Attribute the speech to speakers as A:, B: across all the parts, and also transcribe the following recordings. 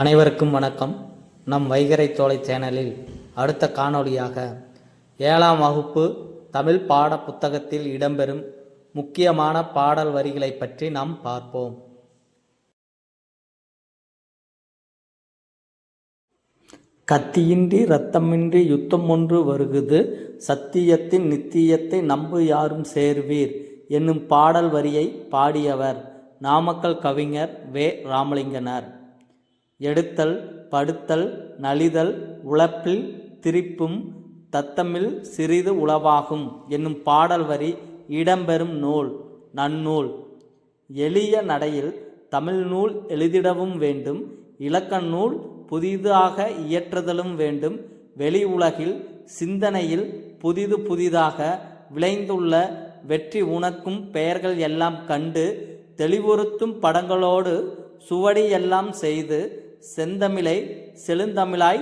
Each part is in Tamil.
A: அனைவருக்கும் வணக்கம் நம் வைகரை தோலை சேனலில் அடுத்த காணொளியாக ஏழாம் வகுப்பு தமிழ் பாட புத்தகத்தில் இடம்பெறும் முக்கியமான பாடல் வரிகளை பற்றி நாம் பார்ப்போம் கத்தியின்றி இரத்தமின்றி யுத்தம் ஒன்று வருகுது சத்தியத்தின் நித்தியத்தை நம்பு யாரும் சேர்வீர் என்னும் பாடல் வரியை பாடியவர் நாமக்கல் கவிஞர் வே ராமலிங்கனார் எடுத்தல் படுத்தல் நலிதல் உழப்பில் திரிப்பும் தத்தமில் சிறிது உளவாகும் என்னும் பாடல் வரி இடம்பெறும் நூல் நன்னூல் எளிய நடையில் தமிழ் நூல் எழுதிடவும் வேண்டும் இலக்க நூல் புதிதாக இயற்றுதலும் வேண்டும் வெளி உலகில் சிந்தனையில் புதிது புதிதாக விளைந்துள்ள வெற்றி உனக்கும் பெயர்கள் எல்லாம் கண்டு தெளிவுறுத்தும் படங்களோடு சுவடியெல்லாம் செய்து செந்தமிழை செழுந்தமிழாய்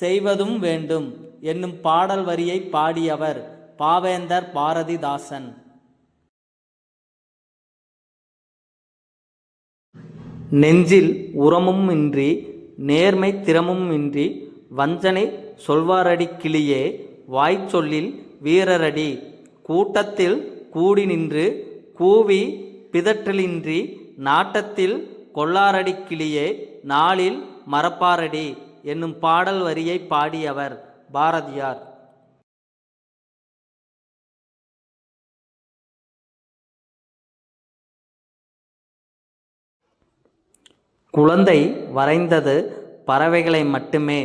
A: செய்வதும் வேண்டும் என்னும் பாடல் வரியை பாடியவர் பாவேந்தர் பாரதிதாசன் நெஞ்சில் உரமும் இன்றி நேர்மை திறமும் இன்றி வஞ்சனை சொல்வாரடி கிளியே வாய்ச்சொல்லில் வீரரடி கூட்டத்தில் கூடி நின்று கூவி பிதற்றலின்றி நாட்டத்தில் கொள்ளாரடி கிளியே நாளில் மரப்பாரடி என்னும் பாடல் வரியை பாடியவர்
B: பாரதியார்
A: குழந்தை வரைந்தது பறவைகளை மட்டுமே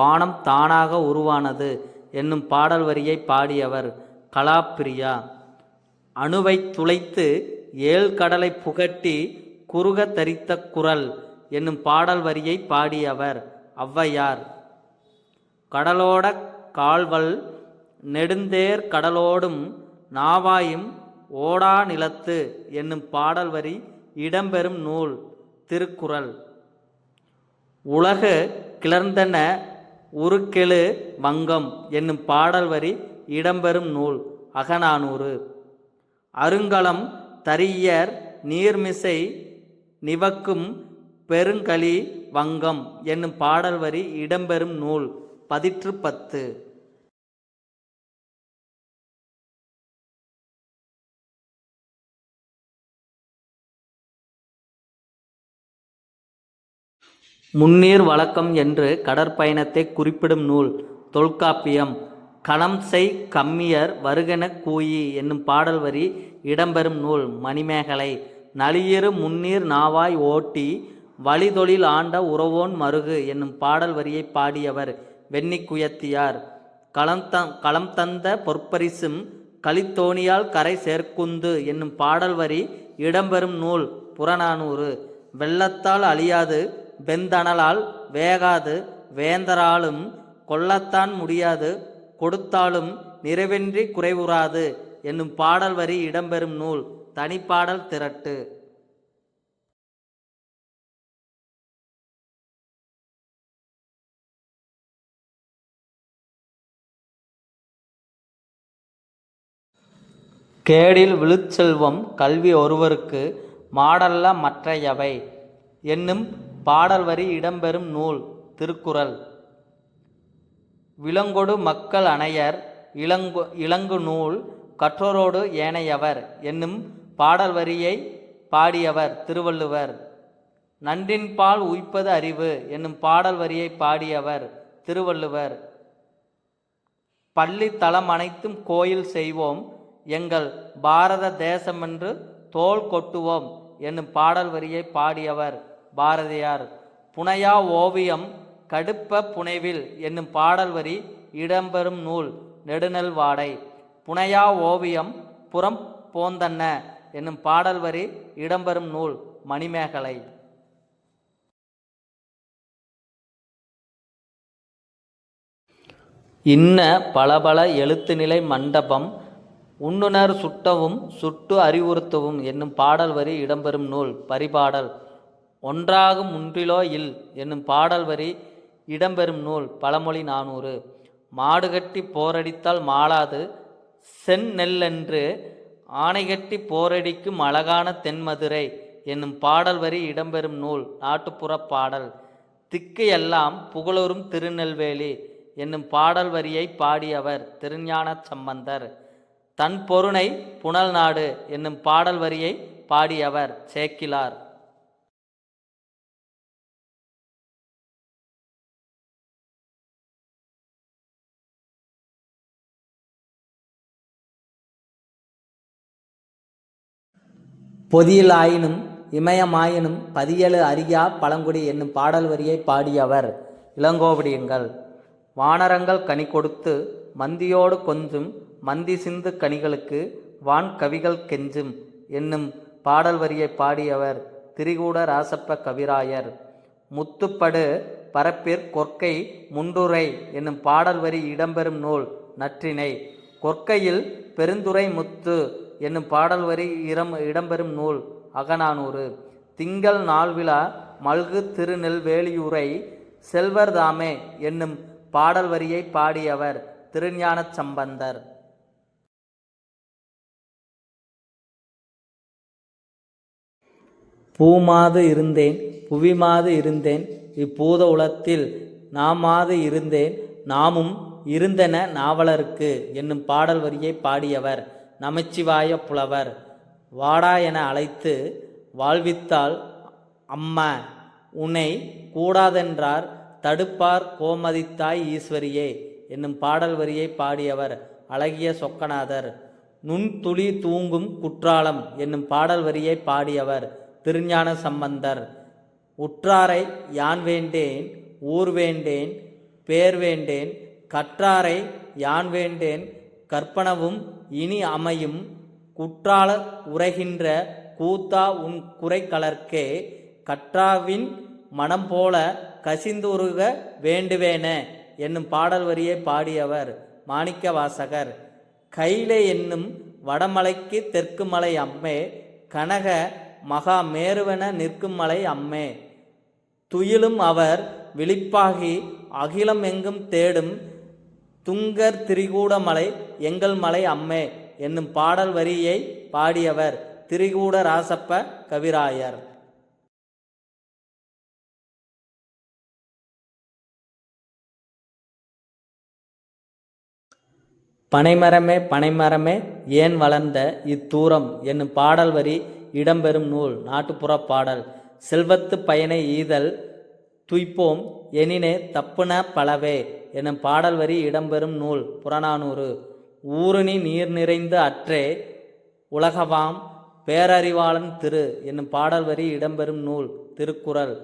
A: வானம் தானாக உருவானது என்னும் பாடல் வரியை பாடியவர் கலாப்பிரியா அணுவை துளைத்து ஏழ்கடலை புகட்டி குறுக தரித்த குரல் என்னும் பாடல் வரியை பாடியவர் ஒளவையார் கடலோட கால்வல் நெடுந்தேர் கடலோடும் நாவாயும் ஓடா நிலத்து என்னும் பாடல் வரி இடம்பெறும் நூல் திருக்குறள் உலகு கிளர்ந்தன உருக்கெழு மங்கம் என்னும் பாடல் வரி இடம்பெறும் நூல் அகநானூறு அருங்கலம் தரியர் நீர்மிசை நிவக்கும் பெருங்களி வங்கம் என்னும் பாடல் வரி இடம்பெறும் நூல் பதிற்று பத்து முன்னீர் வழக்கம் என்று கடற்பயணத்தை குறிப்பிடும் நூல் தொல்காப்பியம் களம் செய் கம்மியர் வருகன கூயி என்னும் பாடல் வரி இடம்பெறும் நூல் மணிமேகலை நளியிரு முன்னீர் நாவாய் ஓட்டி வழிதொழில் ஆண்ட உறவோன் மருகு என்னும் பாடல் வரியை பாடியவர் வெண்ணிக்குயத்தியார் களந்த களம் தந்த பொற்பரிசும் கலித்தோணியால் கரை சேர்க்குந்து என்னும் பாடல் வரி இடம்பெறும் நூல் புறநானூறு வெள்ளத்தால் அழியாது வெந்தணலால் வேகாது வேந்தராலும் கொல்லத்தான் முடியாது கொடுத்தாலும் நிறைவென்றி குறைவுறாது என்னும் பாடல் வரி இடம்பெறும் நூல் தனிப்பாடல் திரட்டு கேடில் விழுச்செல்வம் கல்வி ஒருவருக்கு மாடல்ல மற்றையவை என்னும் பாடல் வரி இடம்பெறும் நூல் திருக்குறள் விலங்கொடு மக்கள் அணையர் இளங்கு இளங்கு நூல் கற்றோரோடு ஏனையவர் என்னும் பாடல் வரியை பாடியவர் திருவள்ளுவர் பால் உய்ப்பது அறிவு என்னும் பாடல் வரியை பாடியவர் திருவள்ளுவர் பள்ளி தளம் அனைத்தும் கோயில் செய்வோம் எங்கள் பாரத தேசமென்று தோல் கொட்டுவோம் என்னும் பாடல் வரியை பாடியவர் பாரதியார் புனையா ஓவியம் கடுப்ப புனைவில் என்னும் பாடல் வரி இடம்பெறும் நூல் நெடுநல் வாடை புனையா ஓவியம் புறம் போந்தன்ன என்னும் பாடல் வரி இடம்பெறும் நூல் மணிமேகலை இன்ன பலபல நிலை மண்டபம் உண்ணுணர் சுட்டவும் சுட்டு அறிவுறுத்தவும் என்னும் பாடல் வரி இடம்பெறும் நூல் பரிபாடல் ஒன்றாகும் முன்றிலோ இல் என்னும் பாடல் வரி இடம்பெறும் நூல் பழமொழி நானூறு மாடுகட்டி போரடித்தால் மாளாது செந்நெல்லென்று ஆணைகட்டி போரடிக்கும் அழகான தென்மதுரை என்னும் பாடல் வரி இடம்பெறும் நூல் நாட்டுப்புற பாடல் திக்கையெல்லாம் புகழோரும் திருநெல்வேலி என்னும் பாடல் வரியை பாடியவர் திருஞான சம்பந்தர் தன் பொருணை புனல் நாடு என்னும் பாடல் வரியை பாடியவர் சேக்கிலார் பொதியிலாயினும் இமயமாயினும் பதியலு அரியா பழங்குடி என்னும் பாடல் வரியை பாடியவர் இளங்கோவடியன்கள் வானரங்கள் கனி கொடுத்து மந்தியோடு கொஞ்சும் மந்தி சிந்து கனிகளுக்கு வான் கவிகள் கெஞ்சும் என்னும் பாடல் வரியை பாடியவர் திரிகூட ராசப்ப கவிராயர் முத்துப்படு பரப்பிற் கொற்கை முண்டுரை என்னும் பாடல் வரி இடம்பெறும் நூல் நற்றினை கொற்கையில் பெருந்துரை முத்து என்னும் பாடல் வரி இடம் இடம்பெறும் நூல் அகநானூறு திங்கள் நாள் விழா மல்கு திருநெல்வேலியூரை செல்வர்தாமே என்னும் பாடல் வரியை பாடியவர்
B: திருஞான சம்பந்தர்
A: பூமாது இருந்தேன் புவிமாது இருந்தேன் இப்பூத உலத்தில் நாமாது இருந்தேன் நாமும் இருந்தன நாவலருக்கு என்னும் பாடல் வரியை பாடியவர் நமச்சிவாய புலவர் வாடா என அழைத்து வாழ்வித்தால் அம்மா உன்னை கூடாதென்றார் தடுப்பார் கோமதித்தாய் ஈஸ்வரியே என்னும் பாடல் வரியை பாடியவர் அழகிய சொக்கநாதர் நுண்துளி தூங்கும் குற்றாலம் என்னும் பாடல் வரியை பாடியவர் திருஞான சம்பந்தர் உற்றாரை யான் வேண்டேன் ஊர் வேண்டேன் பேர் வேண்டேன் கற்றாரை யான் வேண்டேன் கற்பனவும் இனி அமையும் குற்றால உரைகின்ற கூத்தா உன் குறை கலர்க்கே கற்றாவின் மனம் போல கசிந்துருக வேண்டுவேன என்னும் பாடல் வரியை பாடியவர் மாணிக்க வாசகர் கைலே என்னும் வடமலைக்கு தெற்கு மலை அம்மே கனக மகா மேருவென நிற்கும் மலை அம்மே துயிலும் அவர் விழிப்பாகி அகிலம் எங்கும் தேடும் துங்கர் திரிகூடமலை எங்கள் மலை அம்மே என்னும் பாடல் வரியை பாடியவர் திரிகூட ராசப்ப கவிராயர் பனைமரமே பனைமரமே ஏன் வளர்ந்த இத்தூரம் என்னும் பாடல் வரி இடம்பெறும் நூல் நாட்டுப்புற பாடல் செல்வத்து பயனை ஈதல் துய்ப்போம் எனினே தப்புன பலவே எனும் பாடல் வரி இடம்பெறும் நூல் புறநானூறு ஊருணி நீர் நிறைந்த அற்றே உலகவாம் பேரறிவாளன் திரு என்னும் பாடல் வரி இடம்பெறும் நூல் திருக்குறள்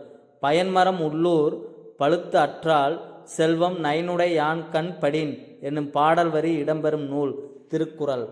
A: பயன்மரம் உள்ளூர் பழுத்து அற்றால் செல்வம் நயனுடை யான் கண் படின் என்னும் பாடல் வரி இடம்பெறும் நூல் திருக்குறள்